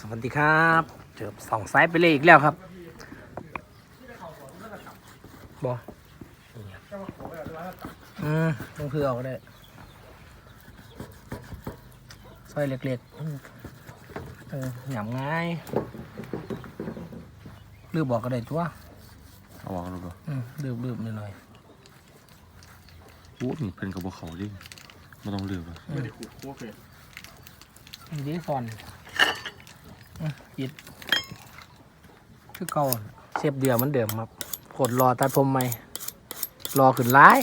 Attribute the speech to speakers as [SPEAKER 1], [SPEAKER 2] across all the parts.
[SPEAKER 1] สวัสดีครับเจอสองไซส์ไปเลยอีกแล้วครับบออืมต้องเพื่อเอาก็ได้ซอยเล็กๆอืมเออหยำง่ายลืบบอกก็ได้ตัว
[SPEAKER 2] เอาวางดูก่อน
[SPEAKER 1] อืมลืบลืบๆหน่อย
[SPEAKER 2] โอ้มีเพิ่นกับพวกเขาดิไม่ต้องเลือกอะ
[SPEAKER 3] ไม่ได้ขูดโคตรเลย
[SPEAKER 1] ๆนี่ดีซอนอืม ปิดคือเก่าเชฟเดียวเหมันเดิมครับกดรอตัดผมใหม่รอขึ้นร้าย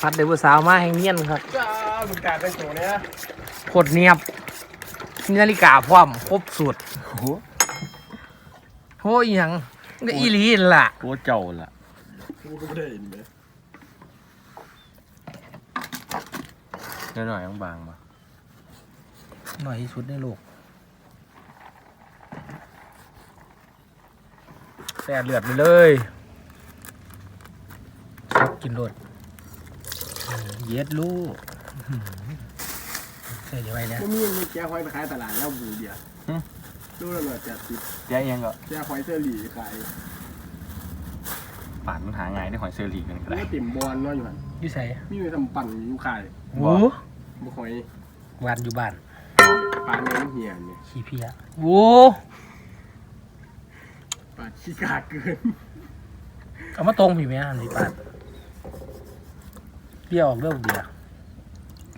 [SPEAKER 1] พัดเดวสาวมาแห่งเนียนครับ
[SPEAKER 3] จ้ามึงการแต่งตัวเนี้ย
[SPEAKER 1] โคตรเนียบมีนาฬิกาพร้อมครบสูตร
[SPEAKER 2] โอ้โห
[SPEAKER 1] โอ้ยหยังก็อีหลีนั่นล่ะ
[SPEAKER 2] โคตรเจ้าล่ะ
[SPEAKER 3] กูก็ไม่ได้เห็นเลย
[SPEAKER 2] หน่อยๆบางๆมา
[SPEAKER 1] หน่อยที่สุดในโลก แสบเลือดไปเลยครับกินรสเออเย็ดลูกอื้อหือใส่เดี๋ยวไปเนี่ย
[SPEAKER 3] ก็มีมีแก้วหอยไปขายตลาดแล้วบูเดียวดูแล้วแบบจะติด
[SPEAKER 2] แย่ยังก็
[SPEAKER 3] แก้วหอยเสื้อหลีขาย
[SPEAKER 2] ป่านมันหาง่ายได้หอยเซอรี่กันก็
[SPEAKER 3] แล้
[SPEAKER 2] ได้
[SPEAKER 3] วติ่มบอลเนาะอยู่หัน
[SPEAKER 1] อยู่ใส่
[SPEAKER 3] มีไปทำปั่นอยู่ขาย
[SPEAKER 1] โอ้
[SPEAKER 3] บุหอย
[SPEAKER 1] วานอยู่บ้าน
[SPEAKER 3] ปลาเนื้อเหี่ยนเนี่ย
[SPEAKER 1] ขี้เพียโว้
[SPEAKER 3] ปลาขี้กาเกิน
[SPEAKER 1] เอามาตรงพี่แม่หันสิปาดเลี้ยวออกเรื่องเดียว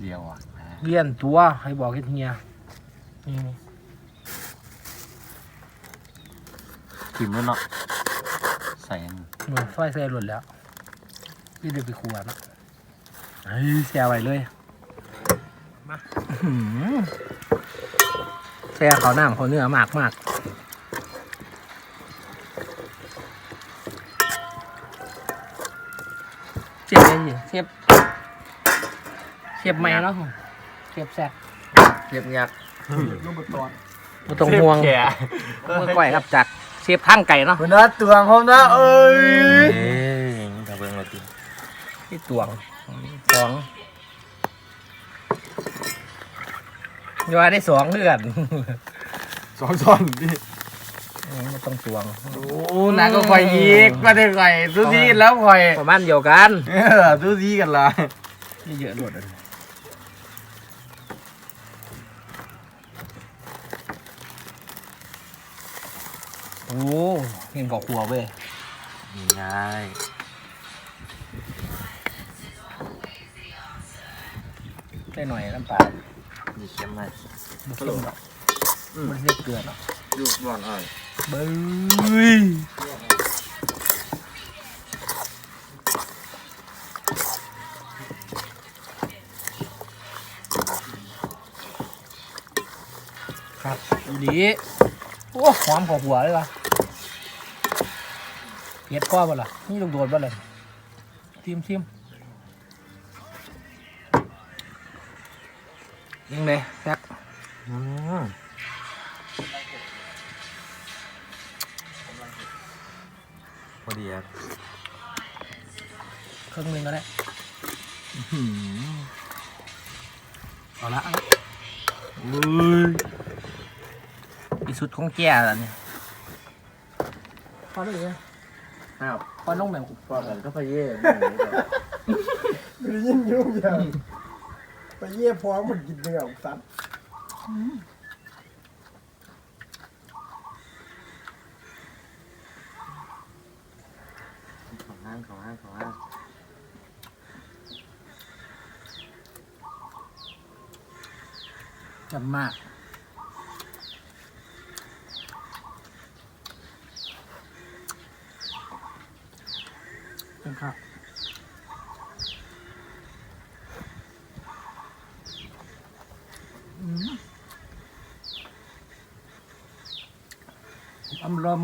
[SPEAKER 2] เลี้ยวอะ
[SPEAKER 1] เลี้ยนตัวให้บอกให้เฮียนี่นี่
[SPEAKER 2] ทิมแล้วเนาะใส่อัน
[SPEAKER 1] หน่วยไฟใส่หล่นแล้วพี่เดี๋ยวไปครัวนะเฮ้ยแซวไปเลยมาอื้อหือแซวเขาหน้าเขาเนื้อมากมาก เสียบเลยสิเสียบ เสียบไม่เนาะเสียบแซก
[SPEAKER 2] เรียบยักษ์
[SPEAKER 3] ลูกบอลตอน
[SPEAKER 1] ไม่ต้องห่วง
[SPEAKER 2] แก่
[SPEAKER 1] เมื่อก่อยครับจากเสียบทั้งไก่เนาะ
[SPEAKER 2] มันน่าตวงผมนะเอ้ยเอ้ยตาเบิ้งเราตี
[SPEAKER 1] ที่ตวงสองยอได้สองเลือด
[SPEAKER 2] สองซ้อนดิ
[SPEAKER 1] ไม่ต้องตวง
[SPEAKER 2] โอ้นักก็ข่อยอีกมาได้ข่อยทุทีแล้วข่อย
[SPEAKER 1] ประมาณเดียวกัน
[SPEAKER 2] เออทุทีกันละ
[SPEAKER 1] นี่เยอะหลดเลยโอ้เห็นกอกหัวเว้ย
[SPEAKER 2] ง่าย
[SPEAKER 1] ได้หน่อยน้ำปลา
[SPEAKER 2] มีเข้มไหม
[SPEAKER 1] บุกเค็มดอกมันเรียกเกลือหรอก
[SPEAKER 2] ยูบอลอ่อย
[SPEAKER 1] เบ้ยครับอีดีโอ้หอมของหัวเลยว่ะเห็ดก้อนบ่ล่ะนี่ลูกโดดบ่ล่ะทิมทิมยังไงแซก
[SPEAKER 2] อืม อดีครับ
[SPEAKER 1] ครึ่งหนึงก็ได้เอาละเอาละอุ้ยอีสุดของแก่แล้วเนี่ยพอได้เลย
[SPEAKER 2] อ้าว
[SPEAKER 1] พอลงแบบ
[SPEAKER 2] พอกันก็พะเย่
[SPEAKER 3] ไม่ได้ยินยุ่งอย่างไปเยี่ยพร้อมมันกินเนื้อของสัตว์
[SPEAKER 2] ของ ห้างเของห้างเของห้าง
[SPEAKER 1] จำมาก เป็นครับอืมอำลม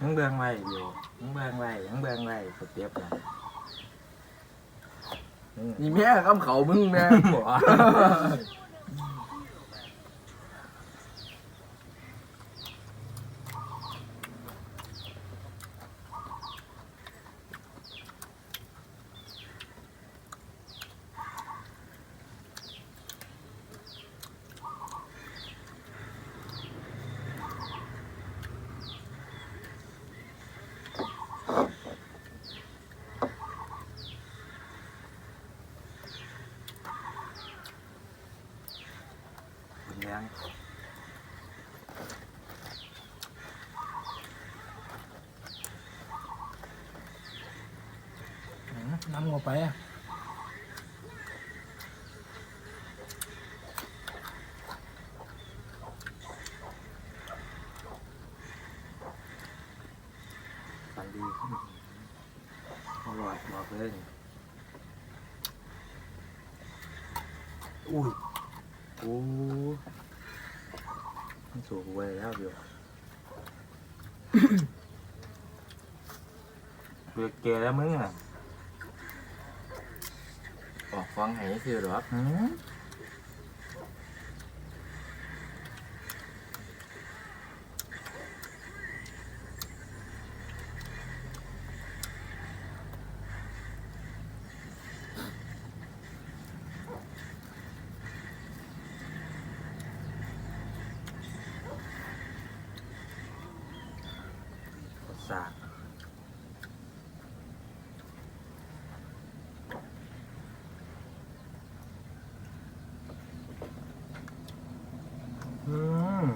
[SPEAKER 1] มึง
[SPEAKER 2] เบืองไว้อยู่มึงเบืองไว้ยังเบืองไว้สเตียบนะนี่แม่ก้มเขามึงแม่ ก
[SPEAKER 4] แรง
[SPEAKER 1] อืมน้ำเข้าไสู
[SPEAKER 4] งไว้แล้วเดี๋ยวเบือแกแล้วมึงอะ
[SPEAKER 2] ออกฟังให้คือหรอ
[SPEAKER 4] สาทอืม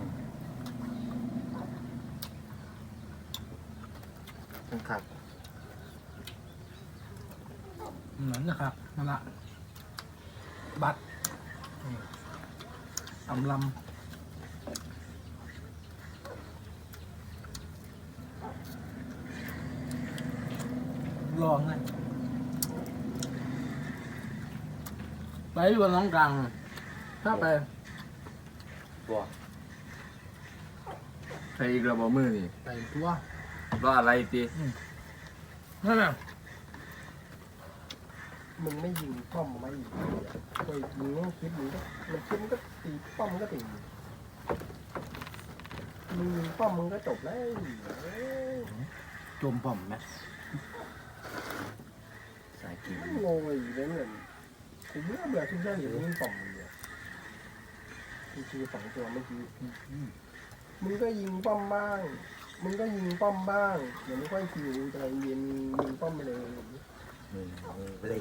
[SPEAKER 4] เป็นขัด
[SPEAKER 1] เหมือนนะครับนั่นละบัตรอำลำ ลองนะไปอยู่กับน้องกลางถ้าไป
[SPEAKER 4] บัว
[SPEAKER 2] ใครอีกระบอกมือนี่
[SPEAKER 1] ไปตัว
[SPEAKER 2] รออะไรตี
[SPEAKER 1] นั่นแหละ
[SPEAKER 3] มึงไม่ยิงป้อมไม่ยิงเคยยิงต้องคิดมึงก็มันคิดมันก็ตีป้อมมันก็ตีมึงยิงป้อมมึงก็จบแล้วเอ้ย
[SPEAKER 1] จมผมไห ม
[SPEAKER 4] สายกิน
[SPEAKER 3] โง่อีกแล้วเนี่ยกูเบื่อเบื่อทุกเรื่องอยู่ยิงป้องเนี่ยกูชื่อสองตัวเมื่อกี้มึงก็ยิงป้อมบ้าง มึงก็ยิงป้อมบ้างเดี๋ยวไม่ค่อยคิวใจเย็นยิงป้อมไปเลย
[SPEAKER 4] อืมเลย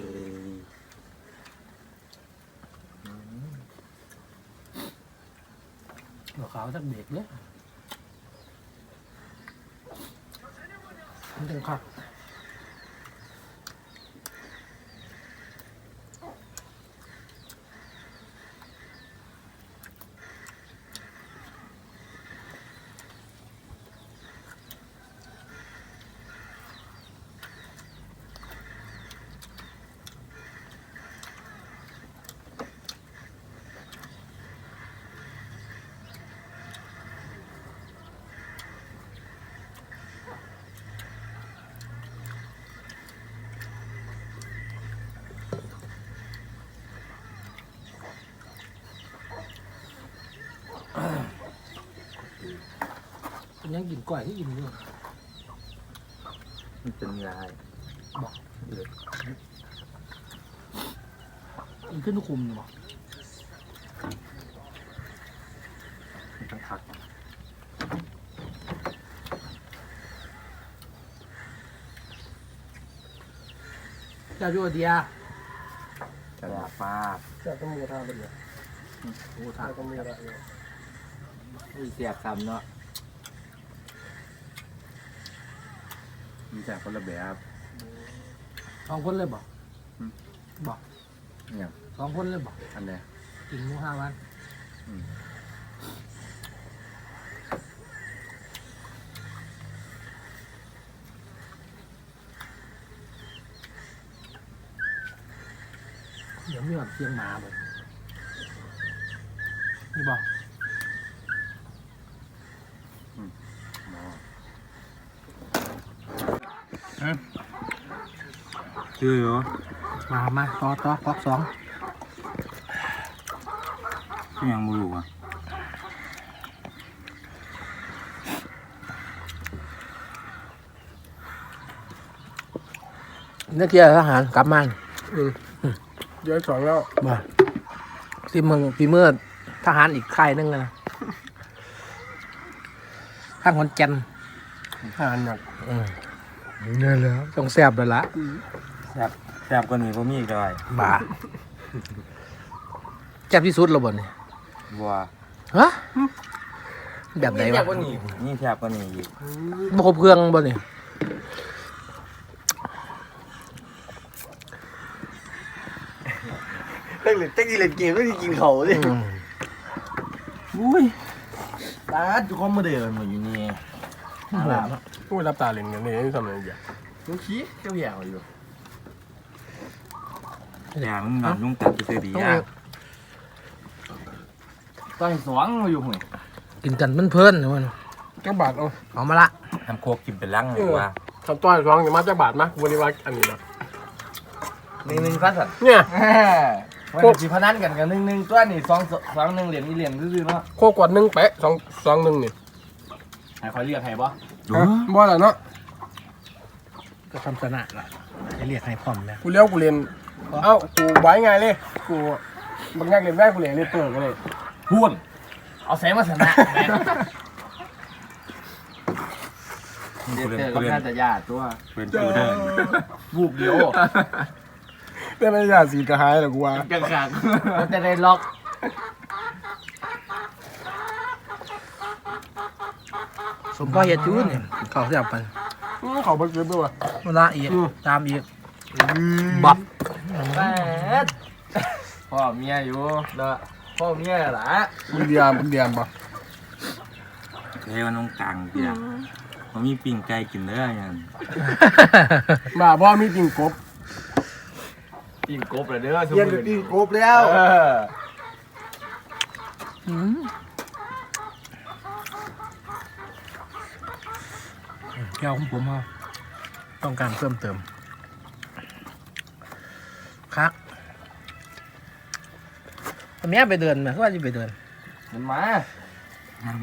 [SPEAKER 1] หัวขาวสักเบรกเลยมันจังคัก ยังกินก้อยที่กินอยู่
[SPEAKER 4] มันเป็นลาย
[SPEAKER 1] บอก
[SPEAKER 4] เดือด
[SPEAKER 1] กินขึ้นทุกคุมอยู่บอก
[SPEAKER 4] มันต้องคัก
[SPEAKER 1] เจ้าอยู่เดีย
[SPEAKER 4] กระดาษฟ้า
[SPEAKER 3] จะต้องมือท่าไปเลย
[SPEAKER 1] โอ้
[SPEAKER 3] ท่า
[SPEAKER 1] ท่า
[SPEAKER 3] ก็มือละเนี่ย
[SPEAKER 2] มีเสียบคำเนาะ
[SPEAKER 4] มีจากคนละแบบ
[SPEAKER 1] สองคนเลยบอก
[SPEAKER 4] อืม
[SPEAKER 1] บอก
[SPEAKER 4] เนี่ย
[SPEAKER 1] สองคนเลยบอก
[SPEAKER 4] อันเนี้ย
[SPEAKER 1] กินหมูห้าวัน
[SPEAKER 4] อืม
[SPEAKER 1] เดี๋ยวมีแบบเสียงหมาบ่นี่บอก
[SPEAKER 4] หมอ
[SPEAKER 2] ชื่อเหรอ
[SPEAKER 1] มามาต่อต่อพอกสอง
[SPEAKER 4] ก็ยังบ่รู้อะ
[SPEAKER 1] นักเกียร์ทหารกลับมา
[SPEAKER 3] เดี๋ยวสองแล้ว
[SPEAKER 1] มาที่เมืองปีเมื่อทหารอีกค่ายหนึงนะข้างคนแก่น
[SPEAKER 3] ทานหนัก
[SPEAKER 1] อืมเนี่ยแหล้วต้องแซบเลยละ
[SPEAKER 4] แซ่บแซ่บกว่านี้บ่มีอีกเลย
[SPEAKER 1] บ่าแซ่บที่สุดแล้วบ่เนี่ย
[SPEAKER 4] บัว
[SPEAKER 1] ฮะแบบไหน
[SPEAKER 4] แซ่
[SPEAKER 1] วะ
[SPEAKER 4] บกว่านี้นี่แซ่บกว่านี้อีก
[SPEAKER 1] บ่ครบเครื่องบ่เนี่ย
[SPEAKER 2] เล่นเล่นเต้นเล่นเกมไม่ได้กินเขาเลย
[SPEAKER 1] อืม
[SPEAKER 2] อุ้ยตาจุกคอมมาเดินมาอยู่นี่
[SPEAKER 1] หอม
[SPEAKER 3] พูดรับตาเล่นกันนี่ทำอะไรอย่าง
[SPEAKER 2] ลูกชี้เจ้าแย่อยู่
[SPEAKER 4] อย่ามึงนอนลุงตัดไปซื้อดีอะ
[SPEAKER 2] ต้อยสวงมาอยู่ห่วย
[SPEAKER 1] กินกันเพื่อนๆนะมัน
[SPEAKER 3] จักบาทเอา
[SPEAKER 1] เอามาละ
[SPEAKER 4] ทำโคกกินเป็นลังเลยว่า
[SPEAKER 3] ทำต้อยสองอย่ามาจักบาทมาวันนี้ว่าอันนี้นะ
[SPEAKER 2] หนึ่งหนึ่งก็สัตว์
[SPEAKER 3] เนี่ย
[SPEAKER 2] วันจีพนันกันกันหนึ่งหนึ่งตัวนี่สองสองหนึ่งเหรียญนี่เหรียญซื่อๆเนาะ
[SPEAKER 3] โคกวดหนึ่งเป๊ะสองสองหนึ่งนี่
[SPEAKER 2] ให้คอยเรียกให้บ่
[SPEAKER 4] ดู
[SPEAKER 3] ฮะบ่ละเนาะ
[SPEAKER 1] ก็ทำสนะละจะเรียกให้พร้อมนะ
[SPEAKER 3] กูเลี้ยวกูเรียนเอ้ากูไว้ไงเลยกูบางอย่างเรียนได้กูเรียนเรียนเปิดกันเลย
[SPEAKER 2] พูนเอาแสงมาชนะแม่
[SPEAKER 4] เล่น
[SPEAKER 2] เจอ
[SPEAKER 4] กู
[SPEAKER 2] กับ
[SPEAKER 4] เล่น
[SPEAKER 2] น่าจะยากตัว
[SPEAKER 4] เป็นฟิวเดอร์
[SPEAKER 2] บูบเดียว
[SPEAKER 3] แต่ไม่อยากสีกระหายหรอกกูว่า
[SPEAKER 2] จังขังมันจะได้ล็อก
[SPEAKER 1] สมพ่อเฮ็ดอยู่นี่เขาแซ่บไป
[SPEAKER 3] อื้อเขาไปเกินด้วย
[SPEAKER 1] เวลาอีกตามอีกบับ
[SPEAKER 2] แปดพ่อเมียอยู่เด้อพ่อเมียล่ะ
[SPEAKER 3] มึงเดียมมึงเดียมปะ
[SPEAKER 4] เฮ้ยมันต้องกลางเดียวมันมีปิ้งไก่กินเด้อยัง
[SPEAKER 3] บ้าพ่อมีปิงกบ
[SPEAKER 2] ปิ่งกบเลยเด้อ
[SPEAKER 3] เรียนปิงกบแล้ว
[SPEAKER 2] เออ
[SPEAKER 1] อืมแก้วของผมเอาต้องการเพิ่มเติมครับวันนี้ไปเดินไหมก็ว่าจะไปเดิน
[SPEAKER 2] มันมา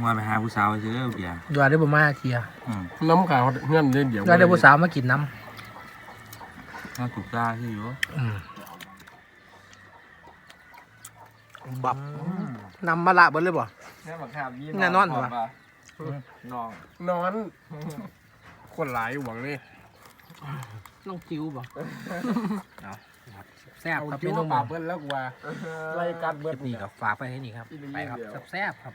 [SPEAKER 4] มาไปหาผู้สาวซื้อเบียร์
[SPEAKER 1] ดูได้บ่มาเทีย
[SPEAKER 4] อืม
[SPEAKER 3] น้ำขาวเงื่อนเล่นเดี๋ยว
[SPEAKER 1] ดูได้ผู้สาวมากินน้
[SPEAKER 4] น่าถูกตาที่อยู่ำ
[SPEAKER 1] อืมบับนำมาละเบิดเลยบ่
[SPEAKER 2] แม่บักขามยี่
[SPEAKER 1] แน่นอนวะ
[SPEAKER 2] น้อง
[SPEAKER 3] นอน คนหลายหวังเลย
[SPEAKER 1] น้องจิ้วบ่เอาแซ่บ
[SPEAKER 3] เอา
[SPEAKER 1] ครับพี่น้อง
[SPEAKER 3] ปากเบิ้ลแล้วกว่ารายการเบิ้ล
[SPEAKER 1] นี่ก็ฝากไปให้นี่ครับไปครับแซ่บครับ